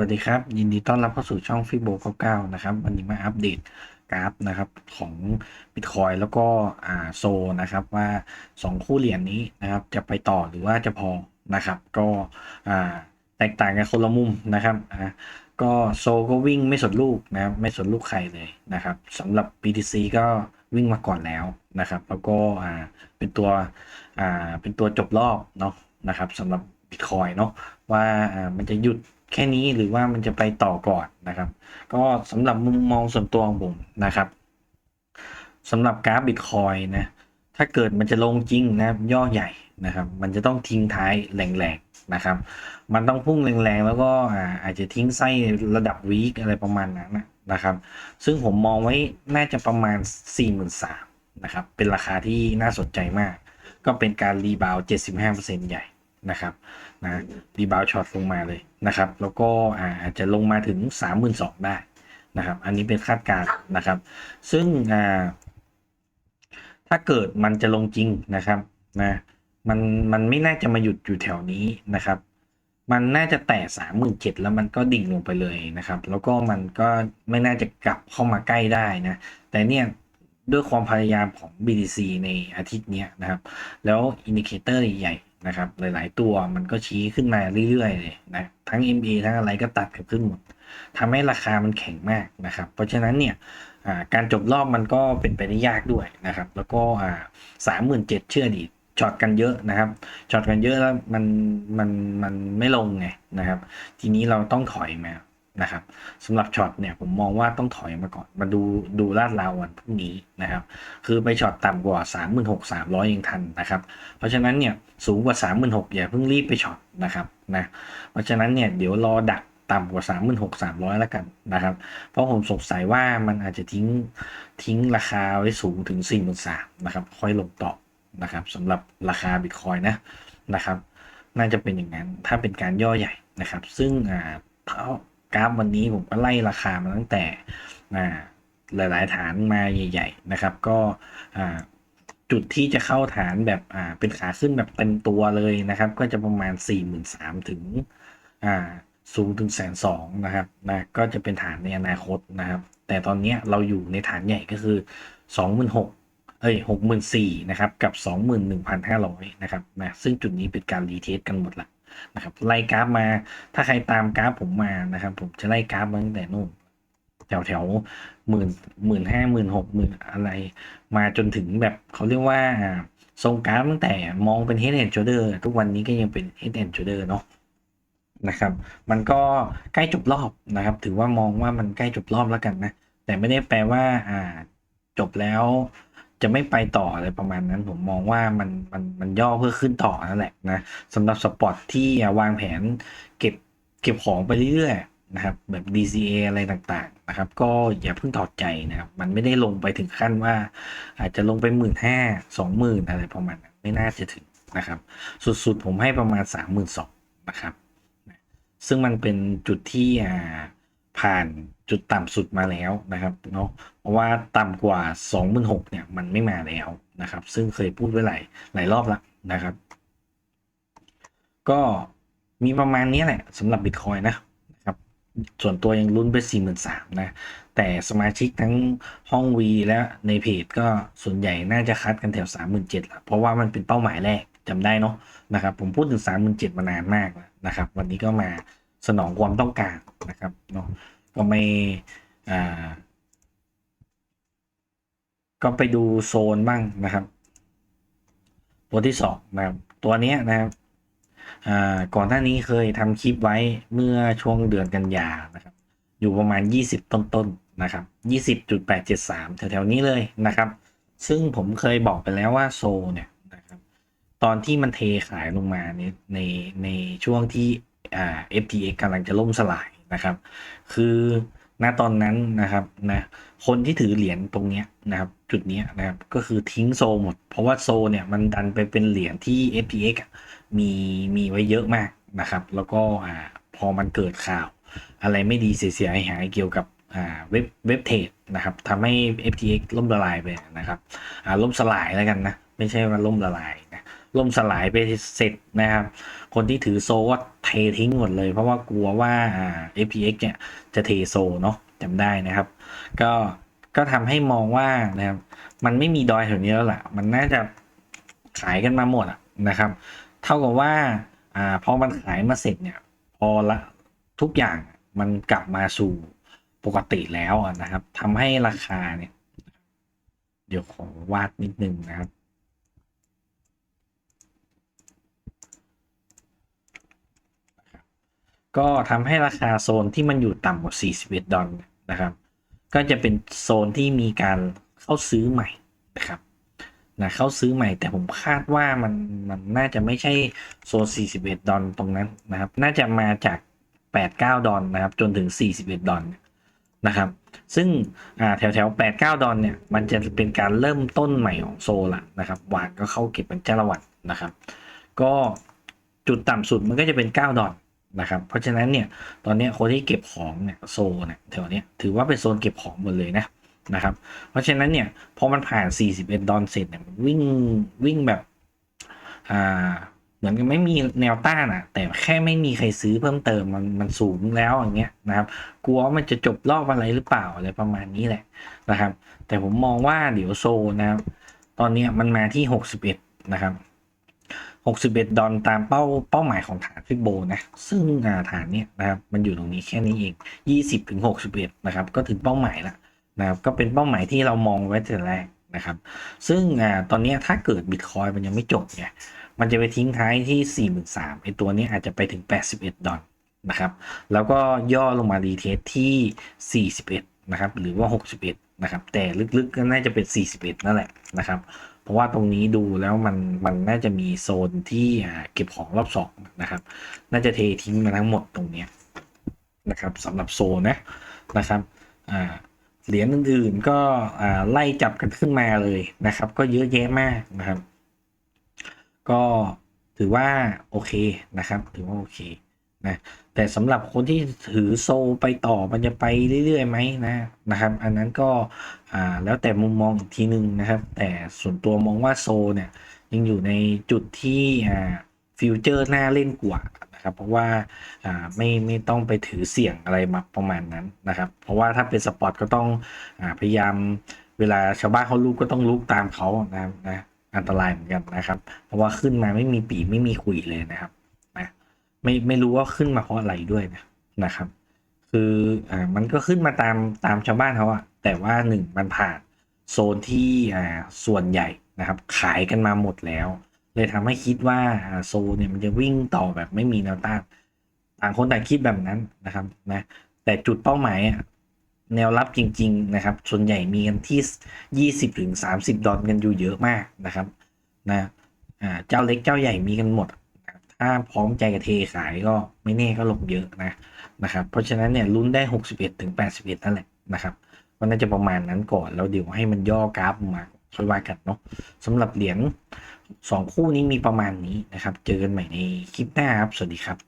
วัสดีครับ ยินดีต้อนรับเข้าสู่ช่องฟิโบ99 นะครับ วันนี้มาอัปเดตกราฟนะครับของ Bitcoin แล้วก็อ่าโซนะครับว่า 2 คู่เหรียญนี้นะครับจะไปต่อหรือว่าจะพอนะครับ ก็อ่าแตกต่างกันคนละมุมนะครับอ่าก็โซก็วิ่งไม่สนลูกนะครับไม่สนลูกใครเลยนะครับสำหรับ BTC ก็วิ่งมาก่อนแล้วนะครับ แล้วก็อ่าเป็นตัวอ่าเป็นตัวจบรอบเนาะนะครับสำหรับ Bitcoin เนาะว่ามันจะหยุด ค่นี้หรือว่ามันจะไปต่อก่อนนะครับ ก็สำหรับมุมมองส่วนตัวของผมนะครับสำหรับกราฟบิตคอยนะถ้าเกิดมันจะลงจริงนะย่อใหญ่นะครับ มันจะต้องทิ้งท้ายแรงๆนะครับ มันต้องพุ่งแรงๆ แล้วก็อาจจะทิ้งไส้ระดับวีคอะไรประมาณนั้นนะครับ ซึ่งผมมองไว้น่าจะประมาณ 4 3 0 0 0นะครับ เป็นราคาที่น่าสนใจมาก ก็เป็นการรีบาวด์75%ใหญ่นะครับ นะรีบาวช็อตลงมาเลยนะครับ แล้วก็อาจจะลงมาถึง 32,000ได้นะครับ อันนี้เป็นคาดการณ์นะครับ ซึ่งถ้าเกิดมันจะลงจริงนะครับนะมันมันไม่น่าจะมาหยุดอยู่แถวนี้นะครับ มันน่าจะแตะสามหมื่นเจ็ดแล้วมันก็ดิ่งลงไปเลยนะครับ แล้วก็มันก็ไม่น่าจะกลับเข้ามาใกล้ได้นะ แต่เนี่ยด้วยความพยายามของ BTC ในอาทิตย์นี้นะครับ แล้วอินดิเคเตอร์ใหญ่ นะครับ หลาย ๆ ตัวมันก็ชี้ขึ้นมาเรื่อยๆเลยนะทั้ง MA ทั้งอะไรก็ตัดกันขึ้นหมดทำให้ราคามันแข็งมากนะครับ เพราะฉะนั้นเนี่ยการจบรอบมันก็เป็นไปได้ยากด้วยนะครับ แล้วก็สามหมื่นเจ็ดเชื่อดีช็อตกันเยอะนะครับช็อตกันเยอะแล้วมันมันมันไม่ลงไงนะครับ ทีนี้เราต้องถอยมา นะครับสำหรับช็อตเนี่ยผมมองว่าต้องถอยมาก่อน มาดูดูลาดราววันพรุ่งนี้นะครับ คือไปช็อตต่ำกว่า 3 6 3 0 0ยังทันนะครับ เพราะฉะนั้นเนี่ยสูงกว่า 3 6 0 0อย่าเพิ่งรีบไปช็อตนะครับนะเพราะฉะนั้นเนี่ยเดี๋ยวรอดักต่ำกว่า 3 6 3 0 0 แล้วกันนะครับ เพราะผมสงสัยว่ามันอาจจะทิ้งทิ้งราคาไว้สูงถึง 4 3 0 0 0นะครับ ค่อยลงต่อนะครับสำหรับราคาบิตคอยนะนะครับ น่าจะเป็นอย่างนั้นถ้าเป็นการย่อใหญ่นะครับ ซึ่งอ่า กราฟวันนี้ผมก็ไล่ราคามาตั้งแต่อ่าหลาย ๆ ฐานมาใหญ่ ๆ นะครับ ก็จุดที่จะเข้าฐานแบบเป็นขาขึ้นแบบเต็มตัวเลยนะครับ ก็จะประมาณ 4 3 0 0 0ถึงสูงถึงแสนสองนะครับนะก็จะเป็นฐานในอนาคตนะครับ แต่ตอนนี้เราอยู่ในฐานใหญ่ก็คือ 26,000เอ้ยหกหมื่นสี่นะครับกับสองหมื่นหนึ่งพันห้าร้อยนะครับนะซึ่งจุดนี้เป็นการรีเทสกันหมดละ นะครับไล่กราฟมา ถ้าใครตามกราฟผมมานะครับ ผมจะไล่กราฟมาตั้งแต่นู่นแถวแถวหมื่นหมื่นห้าหมื่นหกหมื่นอะไร มาจนถึงแบบเขาเรียกว่าทรงกราฟตั้งแต่มองเป็น head and shoulder ทุกวันนี้ก็ยังเป็น head and shoulder เนาะนะครับ มันก็ใกล้จบรอบนะครับ ถือว่ามองว่ามันใกล้จบรอบแล้วกันนะ แต่ไม่ได้แปลว่าอ่าจบแล้ว จะไม่ไปต่ออะไรประมาณนั้น ผมมองว่ามันมันมันย่อเพื่อขึ้นต่อนั่นแหละนะสำหรับสปอตที่วางแผนเก็บเก็บของไปเรื่อยๆนะครับแบบ DCA อะไรต่างๆนะครับก็อย่าเพิ่งถอดใจนะครับ มันไม่ได้ลงไปถึงขั้นว่า อาจจะลงไปหมื่นห้าสองหมื่นอะไรประมาณนั้นไม่น่าจะถึงนะครับ สุดๆผมให้ประมาณสามหมื่นสองนะครับ ซึ่งมันเป็นจุดที่อ่า ผ่านจุดต่ำสุดมาแล้วนะครับเนาะเพราะว่าต่ำกว่า 26,000เนี่ยมันไม่มาแล้วนะครับ ซึ่งเคยพูดไว้หลายหลายรอบแล้วนะครับ ก็มีประมาณนี้แหละสำหรับบิตคอยนะครับ ส่วนตัวยังลุ้นไป4 3 0 0 0นะ แต่สมาชิกทั้งห้องวีและในเพจก็ส่วนใหญ่น่าจะคัดกันแถว 37,000ละเพราะว่ามันเป็นเป้าหมายแรกจำได้เนาะนะครับ ผมพูดถึง 37,000มานานมากแล้วนะครับ วันนี้ก็มาสนองความต้องการนะครับเนาะ ก็ไม่อ่า ก็ไปดูโซนบ้างนะครับ ตัวที่สองนะครับ ตัวนี้นะครับก่อนหน้านี้เคยทำคลิปไว้เมื่อช่วงเดือนกันยานะครับ อยู่ประมาณ 20 ต้นๆนนะครับ 20.873 แถวๆนี้เลยนะครับ ซึ่งผมเคยบอกไปแล้วว่าโซเนี่ยนะครับ ตอนที่มันเทขายลงมาในในในช่วงที่อ่า FTX กำลังจะล่มสลาย นะครับ คือณตอนนั้นนะครับนะคนที่ถือเหรียญตรงเนี้ยนะครับ จุดเนี้ยนะครับก็คือทิ้งโซหมด เพราะว่าโซเนี่ยมันดันไปเป็นเหรียญที่ FTX มีมีไว้เยอะมากนะครับ แล้วก็อ่าพอมันเกิดข่าว อะไรไม่ดีเสียหายเกี่ยวกับอ่าเว็บเว็บเทรดนะครับทำให้ FTX ล่มละลายไปนะครับอ่าล่มสลายแล้วกันนะ ไม่ใช่ว่าล่มละลาย ล่มสลายไปเสร็จนะครับ คนที่ถือโซก็เททิ้งหมดเลย เพราะว่ากลัวว่า FPX เนี่ยจะเทโซเนาะจำได้นะครับ ก็ก็ทำให้มองว่านะครับมันไม่มีดอยแถวนี้แล้วล่ะ มันน่าจะขายกันมาหมดนะครับ เท่ากับว่าอ่าพอมันขายมาเสร็จเนี่ยพอละทุกอย่างมันกลับมาสู่ปกติแล้วนะครับทำให้ราคาเนี่ย เดี๋ยวขอวาดนิดนึงนะครับ ก็ทำให้ราคาโซนที่มันอยู่ต่ำกว่า 41 ดอลลาร์นะครับ ก็จะเป็นโซนที่มีการเข้าซื้อใหม่นะครับนะเข้าซื้อใหม่แต่ผมคาดว่ามันมันน่าจะไม่ใช่โซน 41 ดอลลาร์ตรงนั้นนะครับ น่าจะมาจาก 8-9 ดอลลาร์นะครับ จนถึง 41 ดอลลาร์นะครับ ซึ่งแถวแถวๆ8-9 ดอลลาร์เนี่ย มันจะเป็นการเริ่มต้นใหม่ของโซละนะครับวานก็เข้าเก็บเป็นจ้าละวันนะครับ ก็จุดต่ำสุดมันก็จะเป็น 9 ดอลลาร์ นะครับ เพราะฉะนั้นเนี่ยตอนนี้คนที่เก็บของเนี่ยโซนเนี่ยแถวเนี้ยถือว่าเป็นโซนเก็บของหมดเลยนะนะครับ เพราะฉะนั้นเนี่ยพอมันผ่าน 41 ดอลเสร็จเนี่ยวิ่งวิ่งแบบอ่าเหมือนกับไม่มีแนวต้านอะแต่แค่ไม่มีใครซื้อเพิ่มเติมมันมันสูงแล้วอย่างเงี้ยนะครับกลัวว่ามันจะจบรอบอะไรหรือเปล่าอะไรประมาณนี้แหละนะครับ แต่ผมมองว่าเดี๋ยวโซนะครับ ตอนนี้มันมาที่ 61 นะครับ 61 ดอลตามเป้าเป้าหมายของฐานฟิโบนะซึ่งฐานเนี้ยนะครับมันอยู่ตรงนี้แค่นี้เอง 20ถึง61 นะครับ ก็ถึงเป้าหมายละนะครับก็เป็นเป้าหมายที่เรามองไว้แต่แรกนะครับ ซึ่งอ่าตอนนี้ถ้าเกิดบิตคอยมันยังไม่จบเนี่ยมันจะไปทิ้งท้ายที่ 4 3 0 0ไอตัวนี้อาจจะไปถึง 81 ดอลนะครับ แล้วก็ย่อลงมารีเทสที่ 41 นะครับ หรือว่า 61 นะครับ แต่ลึกๆก็น่าจะเป็น 41 นั่นแหละนะครับ เพราะว่าตรงนี้ดูแล้วมันมันน่าจะมีโซนที่เก็บของรอบสองนะครับ น่าจะเททิ้งมาทั้งหมดตรงนี้นะครับสำหรับโซนนะนะครับเหรียญอื่นๆก็ไล่จับกันขึ้นมาเลยนะครับ ก็เยอะแยะมากนะครับ ก็ถือว่าโอเคนะครับ ถือว่าโอเค นะแต่สำหรับคนที่ถือโซไปต่อมันจะไปเรื่อยๆไหมนะนะครับ อันนั้นก็แล้วแต่มุมมองอีกทีนึงนะครับ แต่ส่วนตัวมองว่าโซเนี่ยยังอยู่ในจุดที่ฟิวเจอร์น่าเล่นกว่านะครับ เพราะว่าไม่ไม่ต้องไปถือเสี่ยงอะไรมาประมาณนั้นนะครับ เพราะว่าถ้าเป็นสปอร์ตก็ต้องอพยายามเวลาชาวบ้านเขาลุกก็ต้องลุกตามเขานะครับนะอันตรายเหมือนกันนะครับ เพราะว่าขึ้นมาไม่มีปีไม่มีขุยเลยนะครับ ไม่ไม่รู้ว่าขึ้นมาเพราะอะไรด้วยนะนะครับ คืออ่ามันก็ขึ้นมาตามตามชาวบ้านเขาอะแต่ว่าหนึ่งมันผ่านโซนที่อ่าส่วนใหญ่นะครับ ขายกันมาหมดแล้ว เลยทำให้คิดว่าโซนเนี่ยมันจะวิ่งต่อแบบไม่มีแนวต้านต่างคนต่างคิดแบบนั้นนะครับนะแต่จุดเป้าหมายอะแนวรับจริง ๆ นะครับ ส่วนใหญ่มีกันที่ 20ถึง30 ดอลกันอยู่เยอะมากนะครับนะอ่าเจ้าเล็กเจ้าใหญ่มีกันหมด ถ้าพร้อมใจกับเทขายก็ไม่แน่ก็ลงเยอะนะนะครับ เพราะฉะนั้นเนี่ยลุ้นได้ 61ถึง81 นั่นแหละนะครับก็น่าจะประมาณนั้นก่อนแล้วเดี๋ยวให้มันย่อกราฟมาค่อยว่ากันเนาะสำหรับเหรียญสองคู่นี้มีประมาณนี้นะครับ เจอกันใหม่ในคลิปหน้าครับ สวัสดีครับ